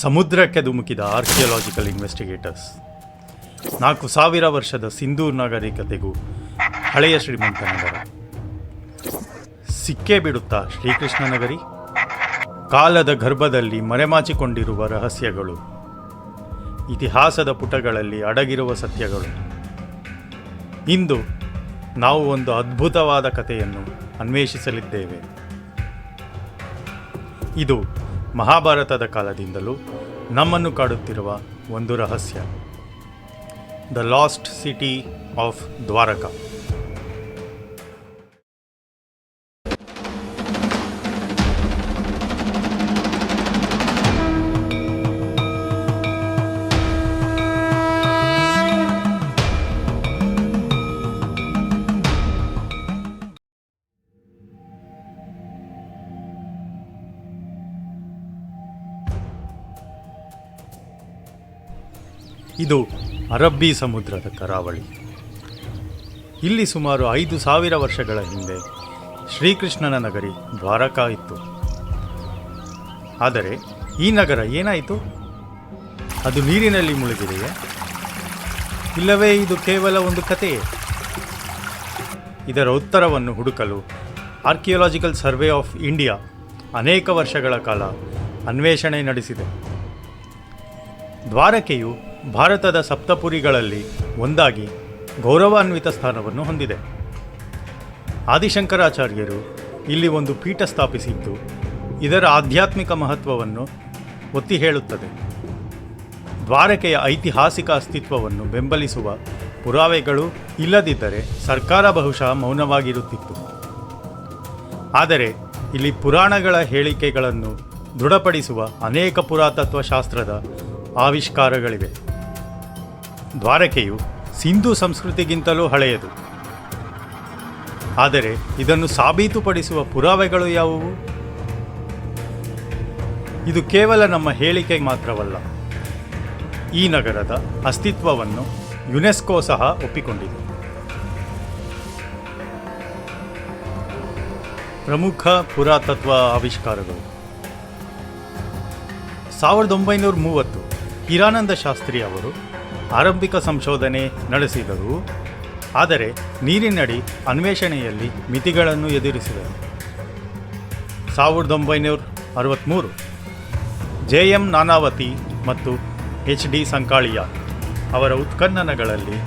ಸಮುದ್ರಕ್ಕೆ ಧುಮುಕಿದ ಆರ್ಕಿಯಾಲಜಿಕಲ್ ಇನ್ವೆಸ್ಟಿಗೇಟರ್ಸ್ ನಾಲ್ಕು ಸಾವಿರ ವರ್ಷದ ಸಿಂಧೂ ನಾಗರಿಕತೆಗೂ ಹಳೆಯ ಶ್ರೀಮಂತ ನಗರ ಸಿಕ್ಕೇ ಬಿಡುತ್ತಾ ಶ್ರೀಕೃಷ್ಣ ನಗರಿ? ಕಾಲದ ಗರ್ಭದಲ್ಲಿ ಮರೆಮಾಚಿಕೊಂಡಿರುವ ರಹಸ್ಯಗಳು. ಇತಿಹಾಸದ ಪುಟಗಳಲ್ಲಿ ಅಡಗಿರುವ ಸತ್ಯಗಳು. ಇಂದು ನಾವು ಒಂದು ಅದ್ಭುತವಾದ ಕಥೆಯನ್ನು ಅನ್ವೇಷಿಸಲಿದ್ದೇವೆ. ಇದು ಮಹಾಭಾರತದ ಕಾಲದಿಂದಲೂ ನಮ್ಮನ್ನು ಕಾಡುತ್ತಿರುವ ಒಂದು ರಹಸ್ಯ. The lost city of Dwarka ಇದು ಅರಬ್ಬಿ ಸಮುದ್ರದ ಕರಾವಳಿ. ಇಲ್ಲಿ ಸುಮಾರು ಐದು ಸಾವಿರ ವರ್ಷಗಳ ಹಿಂದೆ ಶ್ರೀಕೃಷ್ಣನ ನಗರಿ ದ್ವಾರಕಾ ಇತ್ತು. ಆದರೆ ಈ ನಗರ ಏನಾಯಿತು? ಅದು ನೀರಿನಲ್ಲಿ ಮುಳುಗಿದೆಯೇ? ಇಲ್ಲವೇ ಇದು ಕೇವಲ ಒಂದು ಕಥೆಯೇ? ಇದರ ಉತ್ತರವನ್ನು ಹುಡುಕಲು ಆರ್ಕಿಯೋಲಾಜಿಕಲ್ ಸರ್ವೆ ಆಫ್ ಇಂಡಿಯಾ ಅನೇಕ ವರ್ಷಗಳ ಕಾಲ ಅನ್ವೇಷಣೆ ನಡೆಸಿದೆ. ದ್ವಾರಕೆಯು ಭಾರತದ ಸಪ್ತಪುರಿಗಳಲ್ಲಿ ಒಂದಾಗಿ ಗೌರವಾನ್ವಿತ ಸ್ಥಾನವನ್ನು ಹೊಂದಿದೆ. ಆದಿಶಂಕರಾಚಾರ್ಯರು ಇಲ್ಲಿ ಒಂದು ಪೀಠ ಸ್ಥಾಪಿಸಿದ್ದು ಇದರ ಆಧ್ಯಾತ್ಮಿಕ ಮಹತ್ವವನ್ನು ಒತ್ತಿ ಹೇಳುತ್ತದೆ. ದ್ವಾರಕೆಯ ಐತಿಹಾಸಿಕ ಅಸ್ತಿತ್ವವನ್ನು ಬೆಂಬಲಿಸುವ ಪುರಾವೆಗಳು ಇಲ್ಲದಿದ್ದರೆ ಸರ್ಕಾರ ಬಹುಶಃ ಮೌನವಾಗಿರುತ್ತಿತ್ತು. ಆದರೆ ಇಲ್ಲಿ ಪುರಾಣಗಳ ಹೇಳಿಕೆಗಳನ್ನು ದೃಢಪಡಿಸುವ ಅನೇಕ ಪುರಾತತ್ವ ಶಾಸ್ತ್ರದ ಆವಿಷ್ಕಾರಗಳಿವೆ. ದ್ವಾರಕೆಯು ಸಿಂಧೂ ಸಂಸ್ಕೃತಿಗಿಂತಲೂ ಹಳೆಯದು. ಆದರೆ ಇದನ್ನು ಸಾಬೀತುಪಡಿಸುವ ಪುರಾವೆಗಳು ಯಾವುವು? ಇದು ಕೇವಲ ನಮ್ಮ ಹೇಳಿಕೆ ಮಾತ್ರವಲ್ಲ. ಈ ನಗರದ ಅಸ್ತಿತ್ವವನ್ನು ಯುನೆಸ್ಕೋ ಸಹ ಒಪ್ಪಿಕೊಂಡಿದೆ. ಪ್ರಮುಖ ಪುರಾತತ್ವ ಆವಿಷ್ಕಾರಗಳು. ಸಾವಿರದ ಒಂಬೈನೂರ ಮೂವತ್ತು ಹಿರಾನಂದ ಶಾಸ್ತ್ರಿ ಅವರು ಆರಂಭಿಕ ಸಂಶೋಧನೆ ನಡೆಸಿದರು. ಆದರೆ ನೀರಿನಡಿ ಅನ್ವೇಷಣೆಯಲ್ಲಿ ಮಿತಿಗಳನ್ನು ಎದುರಿಸಿದರು. ಸಾವಿರದ ಒಂಬೈನೂರ ಅರವತ್ತ್ಮೂರು ಜೆ ಎಂ ನಾನಾವತಿ ಮತ್ತು ಎಚ್ ಡಿ ಸಂಕಾಳಿಯ ಅವರ ಉತ್ಖನನಗಳಲ್ಲಿ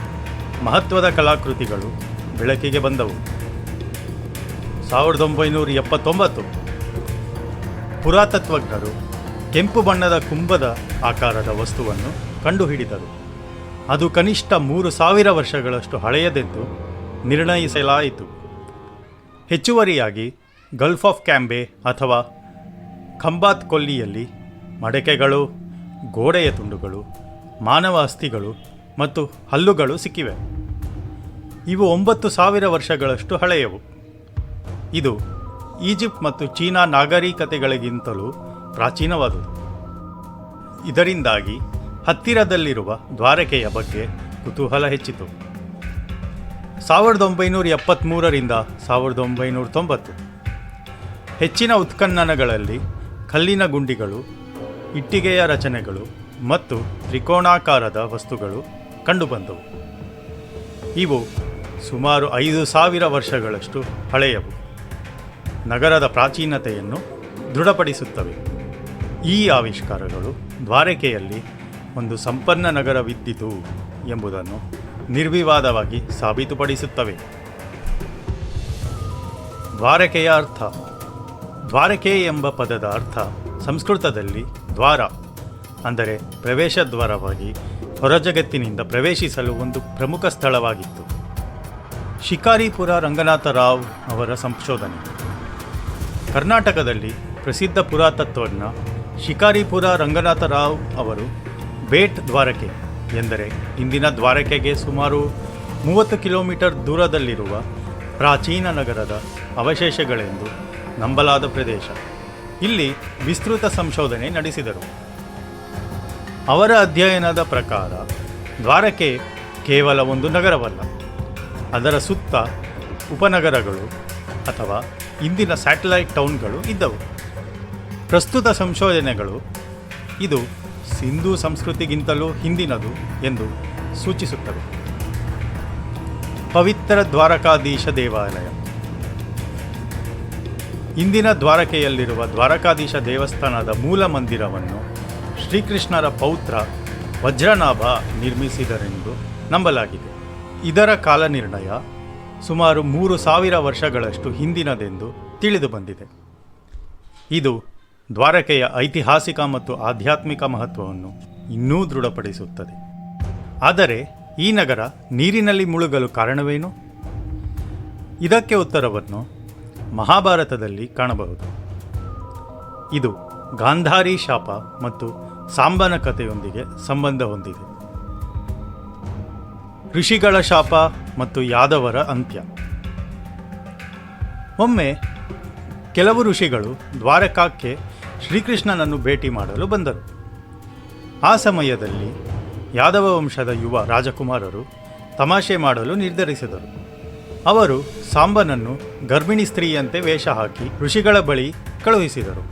ಮಹತ್ವದ ಕಲಾಕೃತಿಗಳು ಬೆಳಕಿಗೆ ಬಂದವು. ಸಾವಿರದ ಒಂಬೈನೂರ ಎಪ್ಪತ್ತೊಂಬತ್ತು ಪುರಾತತ್ವಜ್ಞರು ಕೆಂಪು ಬಣ್ಣದ ಕುಂಭದ ಆಕಾರದ ವಸ್ತುವನ್ನು ಕಂಡುಹಿಡಿದರು. ಅದು ಕನಿಷ್ಠ ಮೂರು ಸಾವಿರ ವರ್ಷಗಳಷ್ಟು ಹಳೆಯದೆಂದು ನಿರ್ಣಯಿಸಲಾಯಿತು. ಹೆಚ್ಚುವರಿಯಾಗಿ ಗಲ್ಫ್ ಆಫ್ ಕ್ಯಾಂಬೆ ಅಥವಾ ಖಂಬಾತ್ ಕೊಲ್ಲಿಯಲ್ಲಿ ಮಡಕೆಗಳು, ಗೋಡೆಯ ತುಂಡುಗಳು, ಮಾನವ ಅಸ್ಥಿಗಳು ಮತ್ತು ಹಲ್ಲುಗಳು ಸಿಕ್ಕಿವೆ. ಇವು ಒಂಬತ್ತು ಸಾವಿರ ವರ್ಷಗಳಷ್ಟು ಹಳೆಯವು. ಇದು ಈಜಿಪ್ಟ್ ಮತ್ತು ಚೀನಾ ನಾಗರಿಕತೆಗಳಿಗಿಂತಲೂ ಪ್ರಾಚೀನವಾದುದು. ಇದರಿಂದಾಗಿ ಹತ್ತಿರದಲ್ಲಿರುವ ದ್ವಾರಕೆಯ ಬಗ್ಗೆ ಕುತೂಹಲ ಹೆಚ್ಚಿತು. ಸಾವಿರದ ಒಂಬೈನೂರ ಎಪ್ಪತ್ತ್ಮೂರರಿಂದ ಸಾವಿರದ ಒಂಬೈನೂರ ತೊಂಬತ್ತು. ಹೆಚ್ಚಿನ ಉತ್ಖನನಗಳಲ್ಲಿ ಕಲ್ಲಿನ ಗುಂಡಿಗಳು, ಇಟ್ಟಿಗೆಯ ರಚನೆಗಳು ಮತ್ತು ತ್ರಿಕೋಣಾಕಾರದ ವಸ್ತುಗಳು ಕಂಡುಬಂದವು. ಇವು ಸುಮಾರು ಐದು ಸಾವಿರ ವರ್ಷಗಳಷ್ಟು ಹಳೆಯವು. ನಗರದ ಪ್ರಾಚೀನತೆಯನ್ನು ದೃಢಪಡಿಸುತ್ತವೆ. ಈ ಆವಿಷ್ಕಾರಗಳು ದ್ವಾರಕೆಯಲ್ಲಿ ಒಂದು ಸಂಪನ್ನ ನಗರವಿದ್ದಿತು ಎಂಬುದನ್ನು ನಿರ್ವಿವಾದವಾಗಿ ಸಾಬೀತುಪಡಿಸುತ್ತವೆ. ದ್ವಾರಕೆಯ ಅರ್ಥ. ದ್ವಾರಕೆ ಎಂಬ ಪದದ ಅರ್ಥ ಸಂಸ್ಕೃತದಲ್ಲಿ ದ್ವಾರ, ಅಂದರೆ ಪ್ರವೇಶ ದ್ವಾರವಾಗಿ ಹೊರಜಗತ್ತಿನಿಂದ ಪ್ರವೇಶಿಸಲು ಒಂದು ಪ್ರಮುಖ ಸ್ಥಳವಾಗಿತ್ತು. ಶಿಕಾರಿಪುರ ರಂಗನಾಥ ರಾವ್ ಅವರ ಸಂಶೋಧನೆ. ಕರ್ನಾಟಕದಲ್ಲಿ ಪ್ರಸಿದ್ಧ ಪುರಾತತ್ವಜ್ಞ ಶಿಕಾರಿಪುರ ರಂಗನಾಥ ರಾವ್ ಅವರು ಬೇಟ್ ದ್ವಾರಕೆ ಎಂದರೆ ಇಂದಿನ ದ್ವಾರಕೆಗೆ ಸುಮಾರು ಮೂವತ್ತು ಕಿಲೋಮೀಟರ್ ದೂರದಲ್ಲಿರುವ ಪ್ರಾಚೀನ ನಗರದ ಅವಶೇಷಗಳೆಂದು ನಂಬಲಾದ ಪ್ರದೇಶ. ಇಲ್ಲಿ ವಿಸ್ತೃತ ಸಂಶೋಧನೆ ನಡೆಸಿದರು. ಅವರ ಅಧ್ಯಯನದ ಪ್ರಕಾರ ದ್ವಾರಕೆ ಕೇವಲ ಒಂದು ನಗರವಲ್ಲ. ಅದರ ಸುತ್ತ ಉಪನಗರಗಳು ಅಥವಾ ಇಂದಿನ ಸ್ಯಾಟಲೈಟ್ ಟೌನ್ಗಳು ಇದ್ದವು. ಪ್ರಸ್ತುತ ಸಂಶೋಧನೆಗಳು ಇದು ಸಿಂಧೂ ಸಂಸ್ಕೃತಿಗಿಂತಲೂ ಹಿಂದಿನದು ಎಂದು ಸೂಚಿಸುತ್ತವೆ ಪವಿತ್ರ ದ್ವಾರಕಾಧೀಶ ದೇವಾಲಯ. ಇಂದಿನ ದ್ವಾರಕೆಯಲ್ಲಿರುವ ದ್ವಾರಕಾಧೀಶ ದೇವಸ್ಥಾನದ ಮೂಲ ಮಂದಿರವನ್ನು ಶ್ರೀಕೃಷ್ಣರ ಪೌತ್ರ ವಜ್ರನಾಭ ನಿರ್ಮಿಸಿದರೆಂದು ನಂಬಲಾಗಿದೆ. ಇದರ ಕಾಲನಿರ್ಣಯ ಸುಮಾರು ಮೂರು ಸಾವಿರ ವರ್ಷಗಳಷ್ಟು ಹಿಂದಿನದೆಂದು ತಿಳಿದು ಬಂದಿದೆ ಇದು ದ್ವಾರಕೆಯ ಐತಿಹಾಸಿಕ ಮತ್ತು ಆಧ್ಯಾತ್ಮಿಕ ಮಹತ್ವವನ್ನು ಇನ್ನೂ ದೃಢಪಡಿಸುತ್ತದೆ. ಆದರೆ ಈ ನಗರ ನೀರಿನಲ್ಲಿ ಮುಳುಗಲು ಕಾರಣವೇನು? ಇದಕ್ಕೆ ಉತ್ತರವನ್ನು ಮಹಾಭಾರತದಲ್ಲಿ ಕಾಣಬಹುದು. ಇದು ಗಾಂಧಾರಿ ಶಾಪ ಮತ್ತು ಸಾಂಬನ ಕಥೆಯೊಂದಿಗೆ ಸಂಬಂಧ ಹೊಂದಿದೆ. ಋಷಿಗಳ ಶಾಪ ಮತ್ತು ಯಾದವರ ಅಂತ್ಯ. ಒಮ್ಮೆ ಕೆಲವು ಋಷಿಗಳು ದ್ವಾರಕಾಕ್ಕೆ ಶ್ರೀಕೃಷ್ಣನನ್ನು ಭೇಟಿ ಮಾಡಲು ಬಂದರು. ಆ ಸಮಯದಲ್ಲಿ ಯಾದವ ವಂಶದ ಯುವ ರಾಜಕುಮಾರರು ತಮಾಷೆ ಮಾಡಲು ನಿರ್ಧರಿಸಿದರು. ಅವರು ಸಾಂಬನನ್ನು ಗರ್ಭಿಣಿ ಸ್ತ್ರೀಯಂತೆ ವೇಷ ಹಾಕಿ ಋಷಿಗಳ ಬಳಿ ಕಳುಹಿಸಿದರು.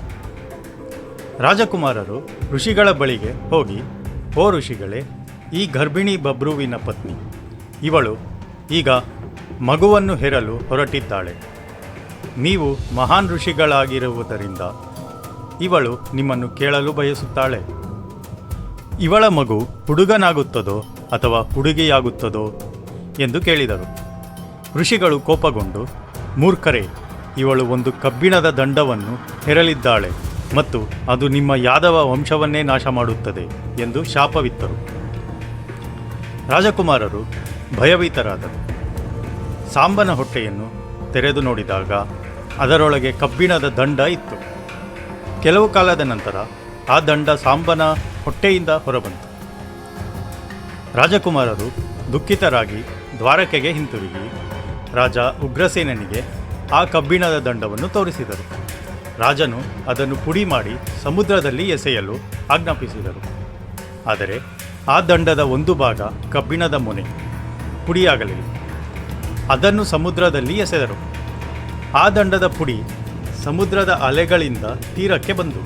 ರಾಜಕುಮಾರರು ಋಷಿಗಳ ಬಳಿಗೆ ಹೋಗಿ, ಓ ಋಷಿಗಳೇ, ಈ ಗರ್ಭಿಣಿ ಬಬ್ರುವಿನ ಪತ್ನಿ, ಇವಳು ಈಗ ಮಗುವನ್ನು ಹೆರಲು ಹೊರಟಿದ್ದಾಳೆ. ನೀವು ಮಹಾನ್ ಋಷಿಗಳಾಗಿರುವುದರಿಂದ ಇವಳು ನಿಮ್ಮನ್ನು ಕೇಳಲು ಬಯಸುತ್ತಾಳೆ. ಇವಳ ಮಗು ಹುಡುಗನಾಗುತ್ತದೋ ಅಥವಾ ಹುಡುಗಿಯಾಗುತ್ತದೋ ಎಂದು ಕೇಳಿದರು. ಋಷಿಗಳು ಕೋಪಗೊಂಡು, ಮೂರ್ಖರೇ, ಇವಳು ಒಂದು ಕಬ್ಬಿಣದ ದಂಡವನ್ನು ಹೆರಲಿದ್ದಾಳೆ ಮತ್ತು ಅದು ನಿಮ್ಮ ಯಾದವ ವಂಶವನ್ನೇ ನಾಶ ಮಾಡುತ್ತದೆ ಎಂದು ಶಾಪವಿತ್ತರು. ರಾಜಕುಮಾರರು ಭಯಭೀತರಾದರು. ಸಾಂಬನ ಹೊಟ್ಟೆಯನ್ನು ತೆರೆದು ನೋಡಿದಾಗ ಅದರೊಳಗೆ ಕಬ್ಬಿಣದ ದಂಡ ಇತ್ತು. ಕೆಲವು ಕಾಲದ ನಂತರ ಆ ದಂಡ ಸಾಂಬನ ಹೊಟ್ಟೆಯಿಂದ ಹೊರಬಂತು. ರಾಜಕುಮಾರರು ದುಃಖಿತರಾಗಿ ದ್ವಾರಕೆಗೆ ಹಿಂತಿರುಗಿ ರಾಜ ಉಗ್ರಸೇನನಿಗೆ ಆ ಕಬ್ಬಿಣದ ದಂಡವನ್ನು ತೋರಿಸಿದರು. ರಾಜನು ಅದನ್ನು ಪುಡಿ ಮಾಡಿ ಸಮುದ್ರದಲ್ಲಿ ಎಸೆಯಲು ಆಜ್ಞಾಪಿಸಿದರು. ಆದರೆ ಆ ದಂಡದ ಒಂದು ಭಾಗ ಕಬ್ಬಿಣದ ಮೊನೆ ಪುಡಿಯಾಗಲಿಲ್ಲ. ಅದನ್ನು ಸಮುದ್ರದಲ್ಲಿ ಎಸೆದರು. ಆ ದಂಡದ ಪುಡಿ ಸಮುದ್ರದ ಅಲೆಗಳಿಂದ ತೀರಕ್ಕೆ ಬಂದು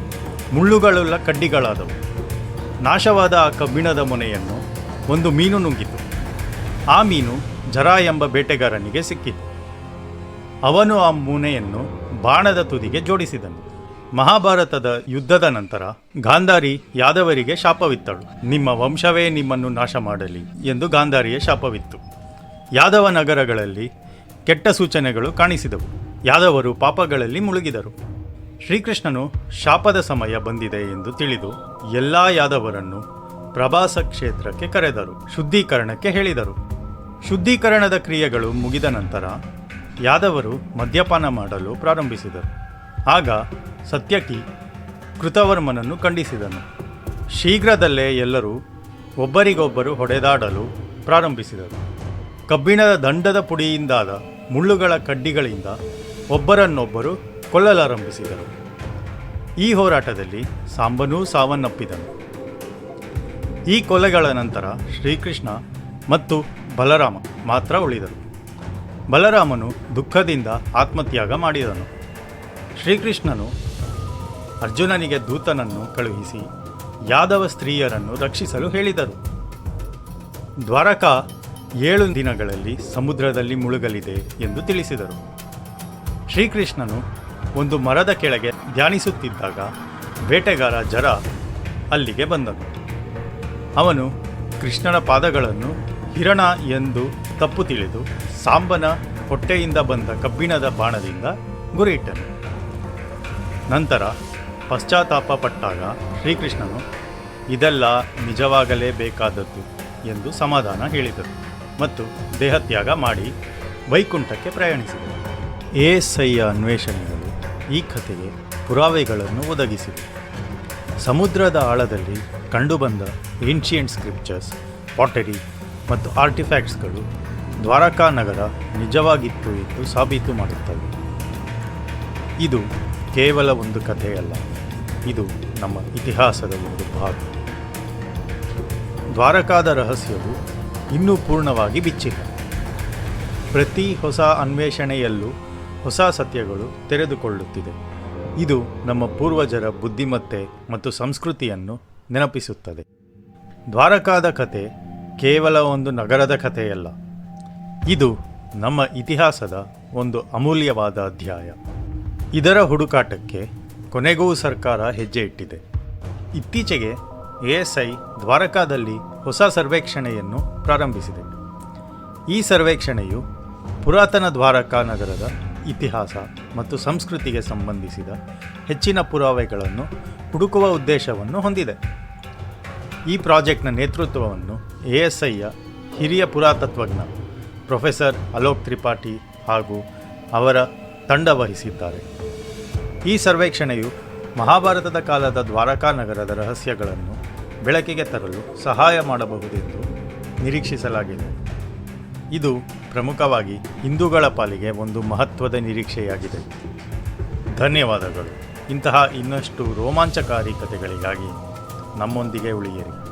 ಮುಳ್ಳುಗಳುಳ್ಳ ಕಡ್ಡಿಗಳಾದವು. ನಾಶವಾದ ಆ ಕಬ್ಬಿಣದ ಮೊನೆಯನ್ನು ಒಂದು ಮೀನು ನುಂಗಿತು. ಆ ಮೀನು ಜರ ಎಂಬ ಬೇಟೆಗಾರನಿಗೆ ಸಿಕ್ಕಿತು. ಅವನು ಆ ಮುನೆಯನ್ನು ಬಾಣದ ತುದಿಗೆ ಜೋಡಿಸಿದನು. ಮಹಾಭಾರತದ ಯುದ್ಧದ ನಂತರ ಗಾಂಧಾರಿ ಯಾದವರಿಗೆ ಶಾಪವಿತ್ತಳು. ನಿಮ್ಮ ವಂಶವೇ ನಿಮ್ಮನ್ನು ನಾಶ ಮಾಡಲಿ ಎಂದು ಗಾಂಧಾರಿಯ ಶಾಪವಿತ್ತು. ಯಾದವ ನಗರಗಳಲ್ಲಿ ಕೆಟ್ಟ ಸೂಚನೆಗಳು ಕಾಣಿಸಿದವು. ಯಾದವರು ಪಾಪಗಳಲ್ಲಿ ಮುಳುಗಿದರು. ಶ್ರೀಕೃಷ್ಣನು ಶಾಪದ ಸಮಯ ಬಂದಿದೆ ಎಂದು ತಿಳಿದು ಎಲ್ಲ ಯಾದವರನ್ನು ಪ್ರಭಾಸ ಕ್ಷೇತ್ರಕ್ಕೆ ಕರೆದರು, ಶುದ್ಧೀಕರಣಕ್ಕೆ ಹೇಳಿದರು. ಶುದ್ಧೀಕರಣದ ಕ್ರಿಯೆಗಳು ಮುಗಿದ ನಂತರ ಯಾದವರು ಮದ್ಯಪಾನ ಮಾಡಲು ಪ್ರಾರಂಭಿಸಿದರು. ಆಗ ಸತ್ಯಕಿ ಕೃತವರ್ಮನನ್ನು ಖಂಡಿಸಿದನು. ಶೀಘ್ರದಲ್ಲೇ ಎಲ್ಲರೂ ಒಬ್ಬರಿಗೊಬ್ಬರು ಹೊಡೆದಾಡಲು ಪ್ರಾರಂಭಿಸಿದರು. ಕಬ್ಬಿಣದ ದಂಡದ ಪುಡಿಯಿಂದಾದ ಮುಳ್ಳುಗಳ ಕಡ್ಡಿಗಳಿಂದ ಒಬ್ಬರನ್ನೊಬ್ಬರು ಕೊಲ್ಲಲಾರಂಭಿಸಿದರು. ಈ ಹೋರಾಟದಲ್ಲಿ ಸಾಂಬನೂ ಸಾವನ್ನಪ್ಪಿದನು. ಈ ಕೊಲೆಗಳ ನಂತರ ಶ್ರೀಕೃಷ್ಣ ಮತ್ತು ಬಲರಾಮ ಮಾತ್ರ ಉಳಿದರು. ಬಲರಾಮನು ದುಃಖದಿಂದ ಆತ್ಮತ್ಯಾಗ ಮಾಡಿದನು. ಶ್ರೀಕೃಷ್ಣನು ಅರ್ಜುನನಿಗೆ ದೂತನನ್ನು ಕಳುಹಿಸಿ ಯಾದವ ಸ್ತ್ರೀಯರನ್ನು ರಕ್ಷಿಸಲು ಹೇಳಿದರು. ದ್ವಾರಕಾ ಏಳು ದಿನಗಳಲ್ಲಿ ಸಮುದ್ರದಲ್ಲಿ ಮುಳುಗಲಿದೆ ಎಂದು ತಿಳಿಸಿದರು. ಶ್ರೀಕೃಷ್ಣನು ಒಂದು ಮರದ ಕೆಳಗೆ ಧ್ಯಾನಿಸುತ್ತಿದ್ದಾಗ ಬೇಟೆಗಾರ ಜರ ಅಲ್ಲಿಗೆ ಬಂದನು. ಅವನು ಕೃಷ್ಣನ ಪಾದಗಳನ್ನು ಹಿರಣ ಎಂದು ತಪ್ಪು ತಿಳಿದು ಸಾಂಬನ ಹೊಟ್ಟೆಯಿಂದ ಬಂದ ಕಬ್ಬಿಣದ ಬಾಣದಿಂದ ಗುರಿಯಿಟ್ಟನು. ನಂತರ ಪಶ್ಚಾತ್ತಾಪ ಪಟ್ಟಾಗ ಶ್ರೀಕೃಷ್ಣನು, ಇದೆಲ್ಲ ನಿಜವಾಗಲೇಬೇಕಾದದ್ದು ಎಂದು ಸಮಾಧಾನ ಹೇಳಿದರು ಮತ್ತು ದೇಹತ್ಯಾಗ ಮಾಡಿ ವೈಕುಂಠಕ್ಕೆ ಪ್ರಯಾಣಿಸಿದರು ಎಎಸ್ಐಯ ಅನ್ವೇಷಣೆಗಳು ಈ ಕಥೆಗೆ ಪುರಾವೆಗಳನ್ನು ಒದಗಿಸಿವೆ. ಸಮುದ್ರದ ಆಳದಲ್ಲಿ ಕಂಡುಬಂದ ಏನ್ಷಿಯಂಟ್ ಸ್ಕ್ರಿಪ್ಚರ್ಸ್, ಪಾಟರಿ ಮತ್ತು ಆರ್ಟಿಫ್ಯಾಕ್ಟ್ಸ್ಗಳು ದ್ವಾರಕಾ ನಗರ ನಿಜವಾಗಿತ್ತು ಎಂದು ಸಾಬೀತು ಮಾಡುತ್ತವೆ. ಇದು ಕೇವಲ ಒಂದು ಕಥೆಯಲ್ಲ, ಇದು ನಮ್ಮ ಇತಿಹಾಸದ ಒಂದು ಭಾಗ. ದ್ವಾರಕಾದ ರಹಸ್ಯವು ಇನ್ನೂ ಪೂರ್ಣವಾಗಿ ಬಿಚ್ಚಿಲ್ಲ. ಪ್ರತಿ ಹೊಸ ಅನ್ವೇಷಣೆಯಲ್ಲೂ ಹೊಸ ಸತ್ಯಗಳು ತೆರೆದುಕೊಳ್ಳುತ್ತಿದೆ. ಇದು ನಮ್ಮ ಪೂರ್ವಜರ ಬುದ್ಧಿಮತ್ತೆ ಮತ್ತು ಸಂಸ್ಕೃತಿಯನ್ನು ನೆನಪಿಸುತ್ತದೆ. ದ್ವಾರಕಾದ ಕತೆ ಕೇವಲ ಒಂದು ನಗರದ ಕಥೆಯಲ್ಲ. ಇದು ನಮ್ಮ ಇತಿಹಾಸದ ಒಂದು ಅಮೂಲ್ಯವಾದ ಅಧ್ಯಾಯ. ಇದರ ಹುಡುಕಾಟಕ್ಕೆ ಕೊನೆಗೂ ಸರ್ಕಾರ ಹೆಜ್ಜೆ ಇಟ್ಟಿದೆ. ಇತ್ತೀಚೆಗೆ ಎ ಎಸ್ ಐ ದ್ವಾರಕಾದಲ್ಲಿ ಹೊಸ ಸರ್ವೇಕ್ಷಣೆಯನ್ನು ಪ್ರಾರಂಭಿಸಿದೆ. ಈ ಸರ್ವೇಕ್ಷಣೆಯು ಪುರಾತನ ದ್ವಾರಕಾ ನಗರದ ಇತಿಹಾಸ ಮತ್ತು ಸಂಸ್ಕೃತಿಗೆ ಸಂಬಂಧಿಸಿದ ಹೆಚ್ಚಿನ ಪುರಾವೆಗಳನ್ನು ಹುಡುಕುವ ಉದ್ದೇಶವನ್ನು ಹೊಂದಿದೆ. ಈ ಪ್ರಾಜೆಕ್ಟ್ನ ನೇತೃತ್ವವನ್ನು ಎ ಎಸ್ ಐಯ ಹಿರಿಯ ಪುರಾತತ್ವಜ್ಞ ಪ್ರೊಫೆಸರ್ ಅಲೋಕ್ ತ್ರಿಪಾಠಿ ಹಾಗೂ ಅವರ ತಂಡ ವಹಿಸಿದ್ದಾರೆ. ಈ ಸರ್ವೇಕ್ಷಣೆಯು ಮಹಾಭಾರತದ ಕಾಲದ ದ್ವಾರಕಾ ನಗರದ ರಹಸ್ಯಗಳನ್ನು ಬೆಳಕಿಗೆ ತರಲು ಸಹಾಯ ಮಾಡಬಹುದೆಂದು ನಿರೀಕ್ಷಿಸಲಾಗಿದೆ. ಇದು ಪ್ರಮುಖವಾಗಿ ಹಿಂದೂಗಳ ಪಾಲಿಗೆ ಒಂದು ಮಹತ್ವದ ನಿರೀಕ್ಷೆಯಾಗಿದೆ. ಧನ್ಯವಾದಗಳು. ಇಂತಹ ಇನ್ನಷ್ಟು ರೋಮಾಂಚಕಾರಿ ಕಥೆಗಳಿಗಾಗಿ ನಮ್ಮೊಂದಿಗೆ ಉಳಿಯಿರಿ.